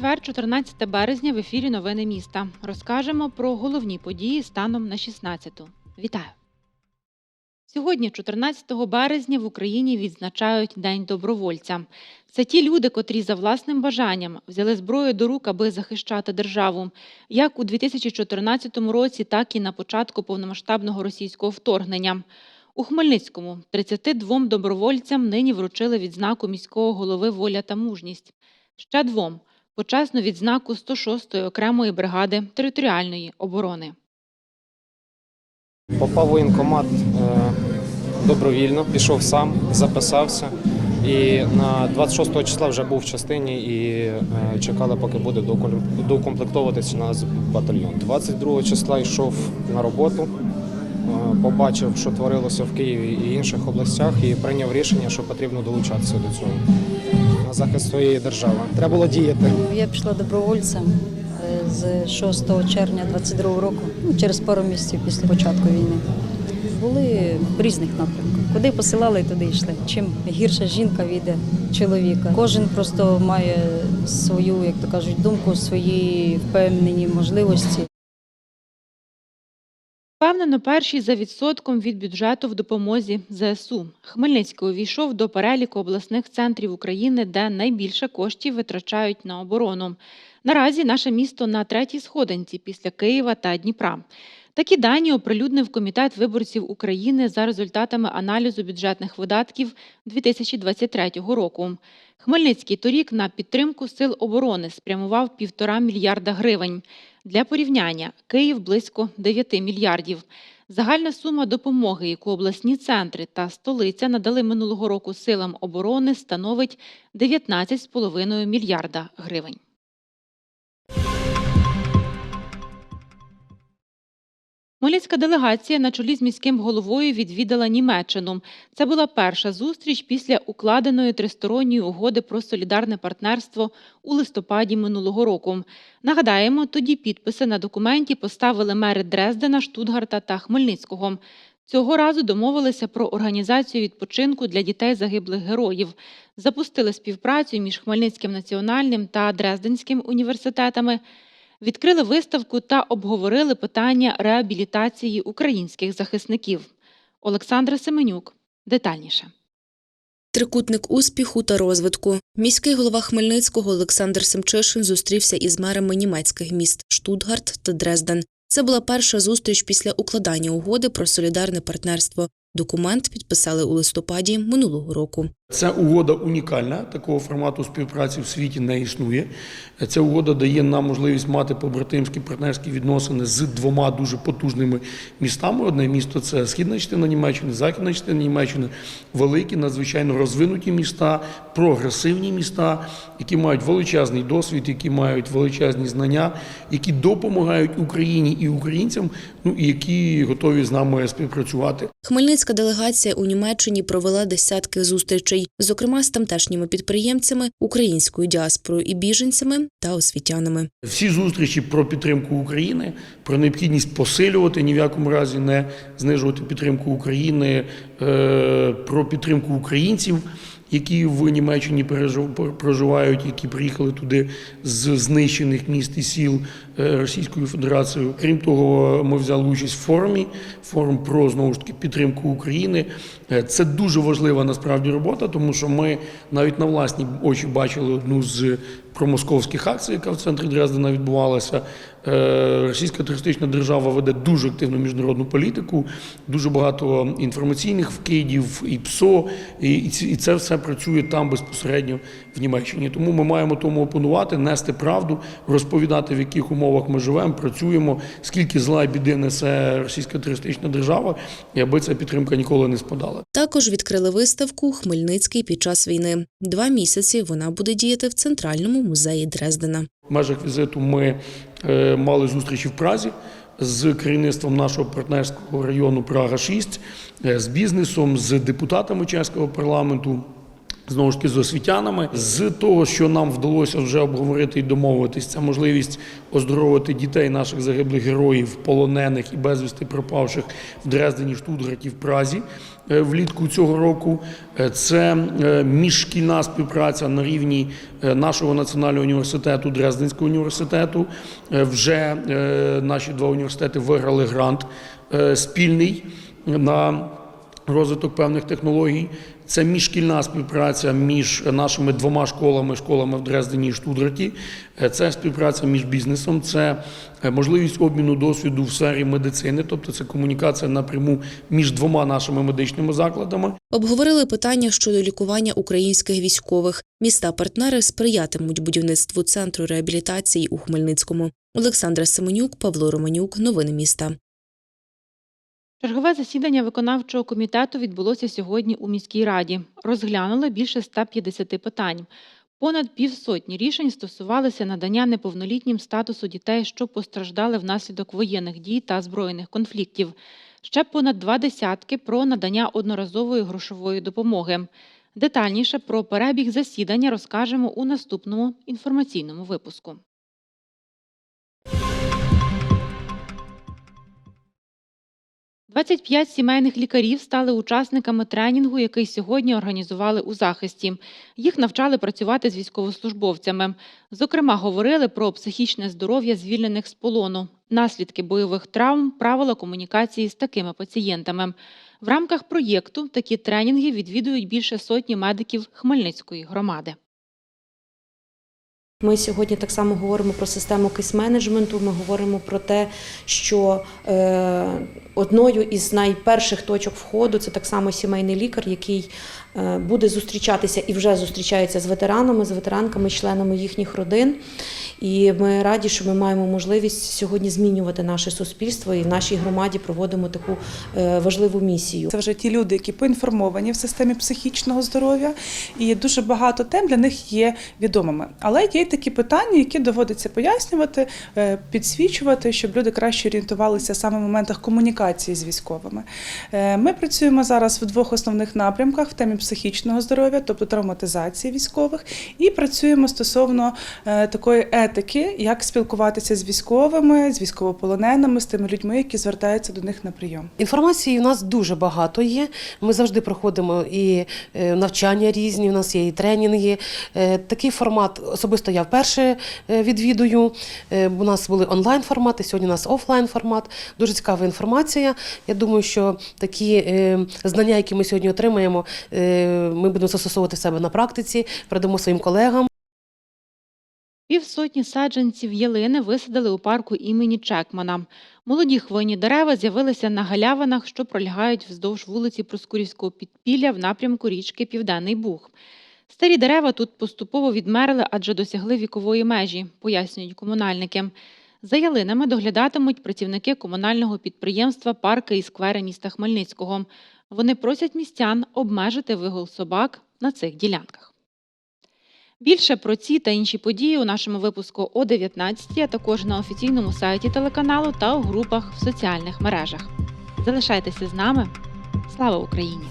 Четвер, 14 березня, в ефірі Новини міста. Розкажемо про головні події станом на 16-ту. Вітаю! Сьогодні, 14 березня, в Україні відзначають День добровольця. Це ті люди, котрі за власним бажанням взяли зброю до рук, аби захищати державу, як у 2014 році, так і на початку повномасштабного російського вторгнення. У Хмельницькому 32 добровольцям нині вручили відзнаку міського голови воля та мужність. Ще двом почесну відзнаку 106-ї окремої бригади територіальної оборони. Попав в воєнкомат е, добровільно, пішов сам, записався. І на 26 числа вже був в частині і е, чекали, поки буде доком- доукомплектовуватися на батальйон. 22 числа йшов на роботу, е, побачив, що творилося в Києві і інших областях, і прийняв рішення, що потрібно долучатися до цього на захист своєї держави. Треба було діяти. Я пішла добровольцем з 6 червня 22 року, ну, через пару місяців після початку війни. Були в різних напрямках. Куди посилали, туди йшли. Чим гірша жінка війде чоловіка. Кожен просто має свою, як то кажуть, думку, свої впевнені можливості. Впевнено, перший за відсотком від бюджету в допомозі ЗСУ. Хмельницький увійшов до переліку обласних центрів України, де найбільше коштів витрачають на оборону. Наразі наше місто на третій сходинці після Києва та Дніпра. Такі дані оприлюднив Комітет виборців України за результатами аналізу бюджетних видатків 2023 року. Хмельницький торік на підтримку сил оборони спрямував півтора мільярда гривень. Для порівняння Київ близько 9 мільярдів. Загальна сума допомоги, яку обласні центри та столиця надали минулого року силам оборони, становить 19,5 мільярда гривень. Хмельницька делегація на чолі з міським головою відвідала Німеччину. Це була перша зустріч після укладеної тристоронньої угоди про солідарне партнерство у листопаді минулого року. Нагадаємо, тоді підписи на документі поставили мери Дрездена, Штутгарта та Хмельницького. Цього разу домовилися про організацію відпочинку для дітей загиблих героїв. Запустили співпрацю між Хмельницьким національним та Дрезденським університетами відкрили виставку та обговорили питання реабілітації українських захисників. Олександра Семенюк детальніше. Трикутник успіху та розвитку. Міський голова Хмельницького Олександр Семчишин зустрівся із мерами німецьких міст Штутгарт та Дрезден. Це була перша зустріч після укладання угоди про солідарне партнерство. Документ підписали у листопаді минулого року. Ця угода унікальна. Такого формату співпраці в світі не існує. Ця угода дає нам можливість мати побратимські партнерські відносини з двома дуже потужними містами. Одне місто це східна частина Німеччини, західна частина Німеччини, великі, надзвичайно розвинуті міста, прогресивні міста, які мають величезний досвід, які мають величезні знання, які допомагають Україні і українцям, ну і які готові з нами співпрацювати. Хмельницька делегація у Німеччині провела десятки зустрічей, зокрема з тамтешніми підприємцями, українською діаспорою і біженцями та освітянами. Всі зустрічі про підтримку України, про необхідність посилювати, ні в якому разі не знижувати підтримку України, е, про підтримку українців, які в Німеччині проживають, які приїхали туди з знищених міст і сіл е, Російською Федерацією. Крім того, ми взяли участь в форумі, форум про знову ж таки підтримку України. Е, Це дуже важлива насправді робота, тому що ми навіть на власні очі бачили одну з промосковських акцій, яка в центрі Дрездена відбувалася. Е, Російська терористична держава веде дуже активну міжнародну політику, дуже багато інформаційних вкидів, і ПСО, і, це все працює там безпосередньо в Німеччині. Тому ми маємо тому опонувати, нести правду, розповідати, в яких умовах ми живемо, працюємо, скільки зла і біди несе російська терористична держава, і аби ця підтримка ніколи не спадала. Також відкрили виставку Хмельницький під час війни. Два місяці вона буде діяти в центральному музеї Дрездена. Межах візиту ми е, мали зустрічі в Празі з керівництвом нашого партнерського району Прага 6 е, з бізнесом, з депутатами чеського парламенту. Знову ж таки з освітянами. З того, що нам вдалося вже обговорити і домовитись, це можливість оздоровити дітей наших загиблих героїв, полонених і безвісти пропавших в Дрездені, Штутгарті, в Празі е, влітку цього року. Е, Це е, міжшкільна співпраця на рівні нашого національного університету, Дрезденського університету. Вже наші два університети виграли грант спільний на розвиток певних технологій. Це міжшкільна співпраця між нашими двома школами, школами в Дрездені і Штутгарті. Е, Це співпраця між бізнесом, це е, можливість обміну досвіду в сфері медицини, тобто це комунікація напряму між двома нашими медичними закладами. Обговорили питання щодо лікування українських військових. Міста-партнери сприятимуть будівництву центру реабілітації у Хмельницькому. Олександра Семенюк, Павло Романюк. Новини міста. Чергове засідання виконавчого комітету відбулося сьогодні у міській раді. Розглянули більше 150 питань. Понад півсотні рішень стосувалися надання неповнолітнім статусу дітей, що постраждали внаслідок воєнних дій та збройних конфліктів. Ще понад два десятки про надання одноразової грошової допомоги. Детальніше про перебіг засідання розкажемо у наступному інформаційному випуску. – 25 сімейних лікарів стали учасниками тренінгу, який сьогодні організували у захисті. Їх навчали працювати з військовослужбовцями. Зокрема, говорили про психічне здоров'я звільнених з полону, наслідки бойових травм, правила комунікації з такими пацієнтами. В рамках проєкту такі тренінги відвідують більше сотні медиків Хмельницької громади. Ми сьогодні так само говоримо про систему кейс-менеджменту. Ми говоримо про те, що е, одною із найперших точок входу це так само сімейний лікар, який е, буде зустрічатися і вже зустрічається з ветеранами, з ветеранками, членами їхніх родин. І ми раді, що ми маємо можливість сьогодні змінювати наше суспільство і в нашій громаді проводимо таку е, важливу місію. Це вже ті люди, які поінформовані в системі психічного здоров'я, і дуже багато тем для них є відомими. Але є такі питання, які доводиться пояснювати, е, підсвічувати, щоб люди краще орієнтувалися саме в моментах комунікації з військовими. Е, Ми працюємо зараз в двох основних напрямках: в темі психічного здоров'я, тобто травматизації військових, і працюємо стосовно е, такої етики, як спілкуватися з військовими, з військовополоненими, з тими людьми, які звертаються до них на прийом. Інформації у нас дуже багато є. Ми завжди проходимо і навчання різні, у нас є і тренінги. Такий формат особисто я вперше е, відвідую. Е, У нас були онлайн формати, сьогодні у нас офлайн формат. Дуже цікава інформація. Я думаю, що такі е, знання, які ми сьогодні отримаємо, ми будемо застосовувати себе на практиці, передамо своїм колегам. Півсотні саджанців ялини висадили у парку імені Чекмана. Молоді хвойні дерева з'явилися на галявинах, що пролягають вздовж вулиці Проскурівського підпілля в напрямку річки Південний Буг. Старі дерева тут поступово відмерли, адже досягли вікової межі, пояснюють комунальники. За ялинами доглядатимуть працівники комунального підприємства Парки і сквери міста Хмельницького. Вони просять містян обмежити вигул собак на цих ділянках. Більше про ці та інші події у нашому випуску о 19, а також на офіційному сайті телеканалу та у групах в соціальних мережах. Залишайтеся з нами. Слава Україні!